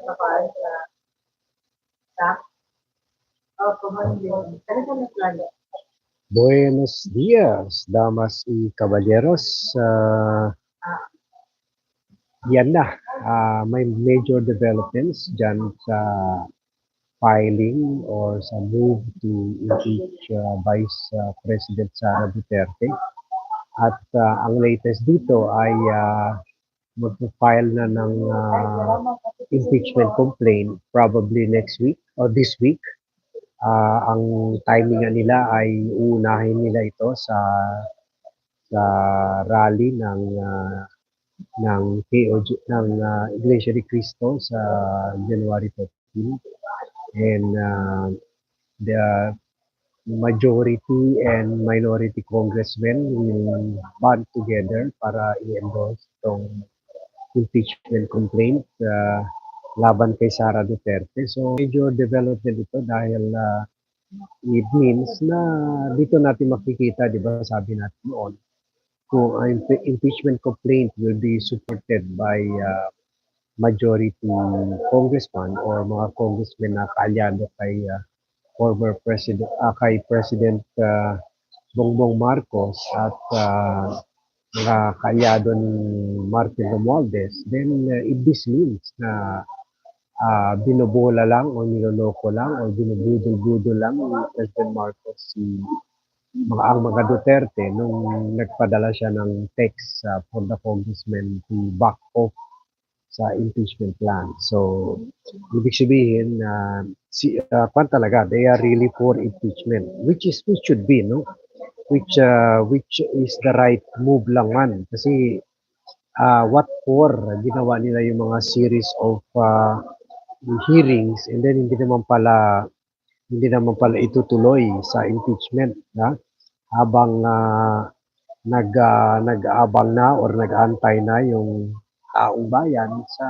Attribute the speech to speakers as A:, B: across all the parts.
A: sa car sa staff. O, pumandin. Talaga na plano.
B: Buenos dias, damas y caballeros. Ah, yan na, Ah, may major developments dyan sa filing or sa move to impeach ah, Vice ah, President Sara Duterte. At ah, ang latest dito ay uh, mag-file na ng ah, impeachment complaint probably next week or this week. Ah, ang timing nila ay uunahin nila ito sa sa rally ng ah, ng KOG ng ah, Iglesia ni Cristo sa January 15 and ah, the majority and minority congressmen will band together para i-endorse itong impeachment complaint ah, laban kay Sara Duterte. So major development ito dahil ah, it means na dito natin makikita, di ba sabi natin noon, kung ang impe- impeachment complaint will be supported by ah, majority congressman or mga congressmen na kaalyado kay ah, former president ah, kay President ah, Bongbong Marcos at ah, mga kaalyado ni Martin Romualdez, then uh, it this means na ah binobola lang o niloloko lang o binubudol-budol lang ni President Marcos si mga ang mga Duterte nung nagpadala siya ng text sa for the congressman to back off sa impeachment plan. So, ibig sabihin na si uh, talaga, they are really for impeachment, which is which should be, no? Which uh, which is the right move lang man. Kasi uh, what for? Ginawa nila yung mga series of uh, hearings and then hindi naman pala hindi naman pala itutuloy sa impeachment na habang ah, nag ah, nag-aabang na or nag-aantay na yung taong bayan sa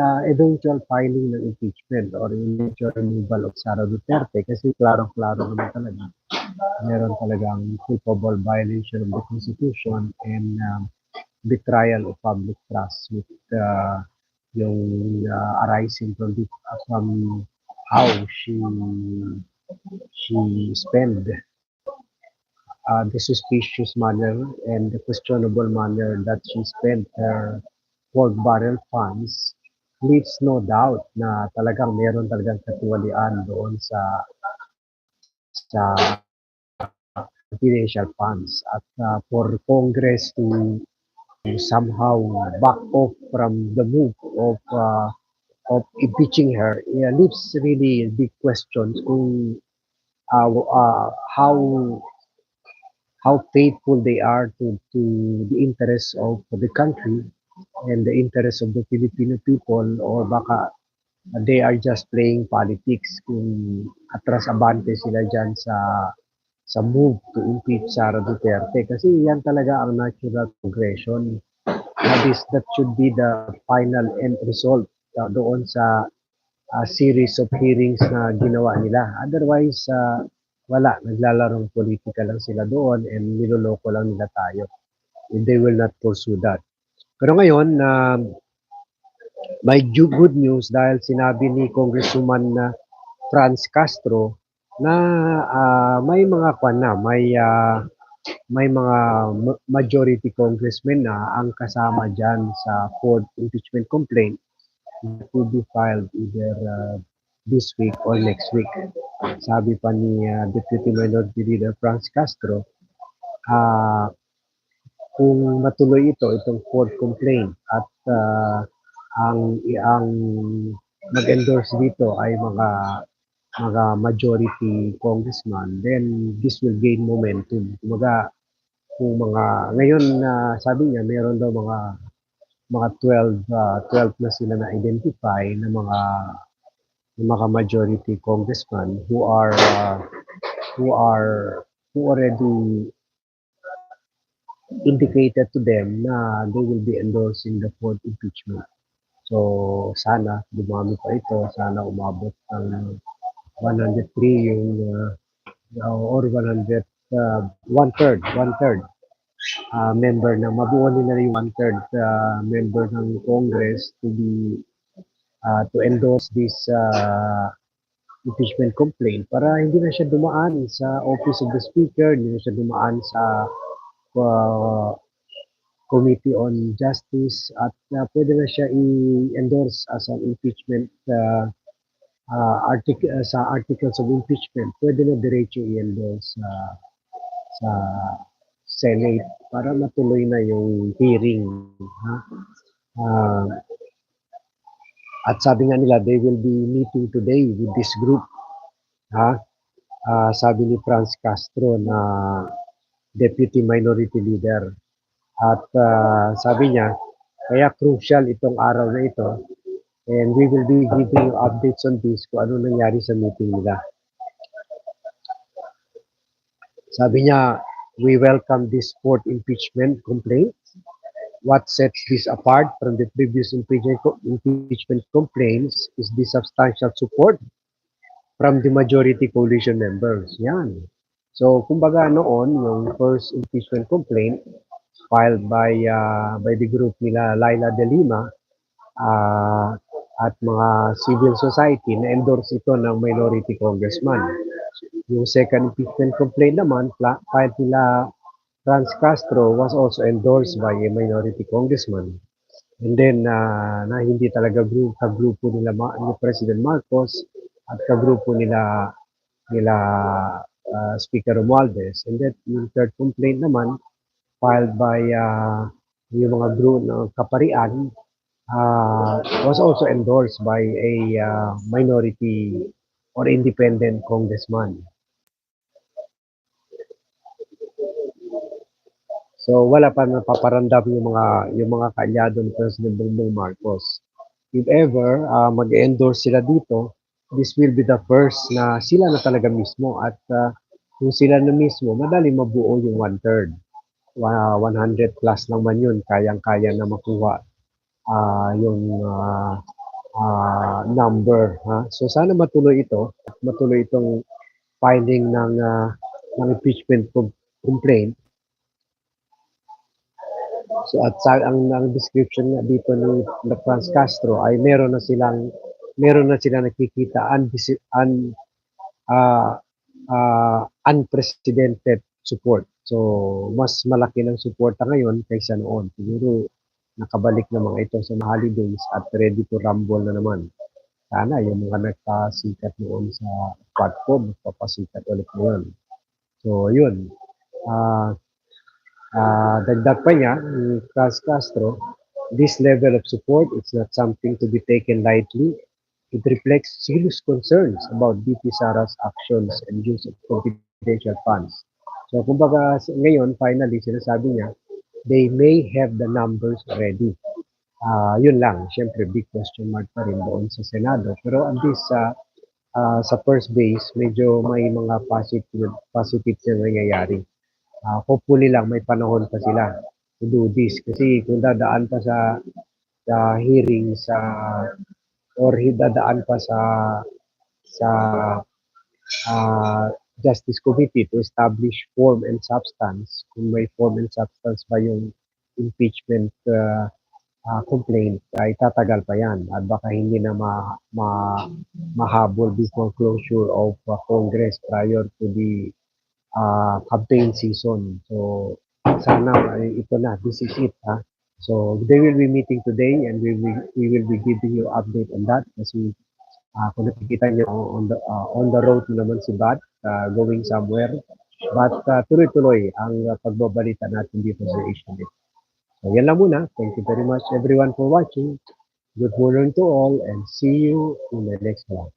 B: ah, eventual filing ng impeachment or eventual removal of Sara Duterte kasi klaro-klaro naman talaga meron talagang culpable violation of the Constitution and um, betrayal of public trust with uh, yung uh, arising from the, from how she she spend uh, the suspicious manner and the questionable manner that she spent her pork barrel funds. Leaves no doubt na talagang meron talagang katiwalian doon sa sa confidential funds at uh, for Congress to somehow back off from the move of uh, of impeaching her. Yeah, leaves really big questions kung uh, uh, how how faithful they are to to the interests of the country and the interests of the Filipino people or baka they are just playing politics kung atras abante sila dyan sa sa move to impeach Sara Duterte. Kasi yan talaga ang natural progression. That is that should be the final end result uh, doon sa uh, series of hearings na ginawa nila. Otherwise uh, wala. Naglalarong politika lang sila doon and niloloko lang nila tayo. And they will not pursue that. Pero ngayon na may good news dahil sinabi ni Congresswoman na Franz Castro na ah, may mga kwan na, may ah, may mga ma- majority congressmen na ang kasama diyan sa fourth impeachment complaint that will be filed either ah, this week or next week. Sabi pa ni ah, Deputy Minority Leader Franz Castro, ah kung matuloy ito, itong fourth complaint at ah, ang ang mag-endorse dito ay mga mga majority congressman, then this will gain momentum. Kumaga, kung mga, ngayon na sabi niya, meron daw mga mga 12, ah, 12 na sila na identify na mga ng mga majority congressman who are ah, who are who already indicated to them na they will be endorsing the fourth impeachment. So, sana dumami pa ito, sana umabot ng 103 yung uh, or 100 uh, one third one third uh, member na mabuo nila yung one third uh, member ng Congress to be uh, to endorse this uh, impeachment complaint para hindi na siya dumaan sa office of the speaker, hindi na siya dumaan sa uh, Committee on Justice at uh, pwede na siya i-endorse as an impeachment uh, uh, artic- uh, sa articles of impeachment. Pwede na diretso i-endorse sa sa Senate para matuloy na yung hearing. Ha? Uh, at sabi nga nila, they will be meeting today with this group. Ha? Ah, sabi ni Franz Castro na Deputy Minority Leader. At ah, sabi niya, kaya crucial itong araw na ito and we will be giving you updates on this kung ano nangyari sa meeting nila. Sabi niya, we welcome this fourth impeachment complaint. What sets this apart from the previous impeachment, complaints is the substantial support from the majority coalition members. Yan. So, kumbaga noon, yung first impeachment complaint filed by uh, by the group nila Laila De Lima uh, at mga civil society na endorse ito ng minority congressman. Yung second impeachment complaint naman, filed nila Franz Castro was also endorsed by a minority congressman. And then, uh, na hindi talaga group, kagrupo nila ni President Marcos at kagrupo nila nila uh, Speaker Romualdez. And then, yung third complaint naman, filed by uh, yung mga group ng kaparian, uh, was also endorsed by a uh, minority or independent congressman. So wala pa napaparandam yung mga yung mga kaalyado ni President Bongbong Marcos. If ever uh, mag-endorse sila dito, this will be the first na sila na talaga mismo at uh, kung sila na mismo, madali mabuo yung one-third. Wa- 100 plus lang man yun, kayang-kaya na makuha ah, yung ah, ah, number. Ha? So sana matuloy ito, at matuloy itong filing ng, ah, ng impeachment com- complaint So at sa ang, ang description nga dito ni Franz Castro ay meron na silang meron na sila nakikita undis- un, ah, ah, unprecedented support. So mas malaki ng suporta ngayon kaysa noon. Siguro nakabalik na mga ito sa holidays at ready to rumble na naman. Sana yung mga nagpasikat noon sa platform, magpapasikat ulit ngayon. So yun. Ah Ah, dagdag pa niya, ni Franz Castro, this level of support is not something to be taken lightly. It reflects serious concerns about BP Sara's actions and use of confidential funds. So, kumbaga, ngayon, finally, sinasabi niya, they may have the numbers ready. Ah, yun lang. Siyempre, big question mark pa rin doon sa Senado. Pero at least sa ah, sa first base, medyo may mga positive, positive na nangyayari uh, hopefully lang may panahon pa sila to do this kasi kung dadaan pa sa sa hearing sa or dadaan pa sa sa uh, Justice Committee to establish form and substance kung may form and substance ba yung impeachment uh, uh, complaint ay tatagal pa yan at baka hindi na ma, ma, mahabol before closure of uh, Congress prior to the uh, campaign season. So, sana ay ito na, this is it. Ha? So, they will be meeting today and we will, we will be giving you update on that kasi uh, kung nakikita niyo on the, uh, on the road naman si Bat uh, going somewhere. But uh, tuloy-tuloy ang uh, pagbabalita natin dito sa Asian Net. So, yan lang muna. Thank you very much everyone for watching. Good morning to all and see you in the next vlog.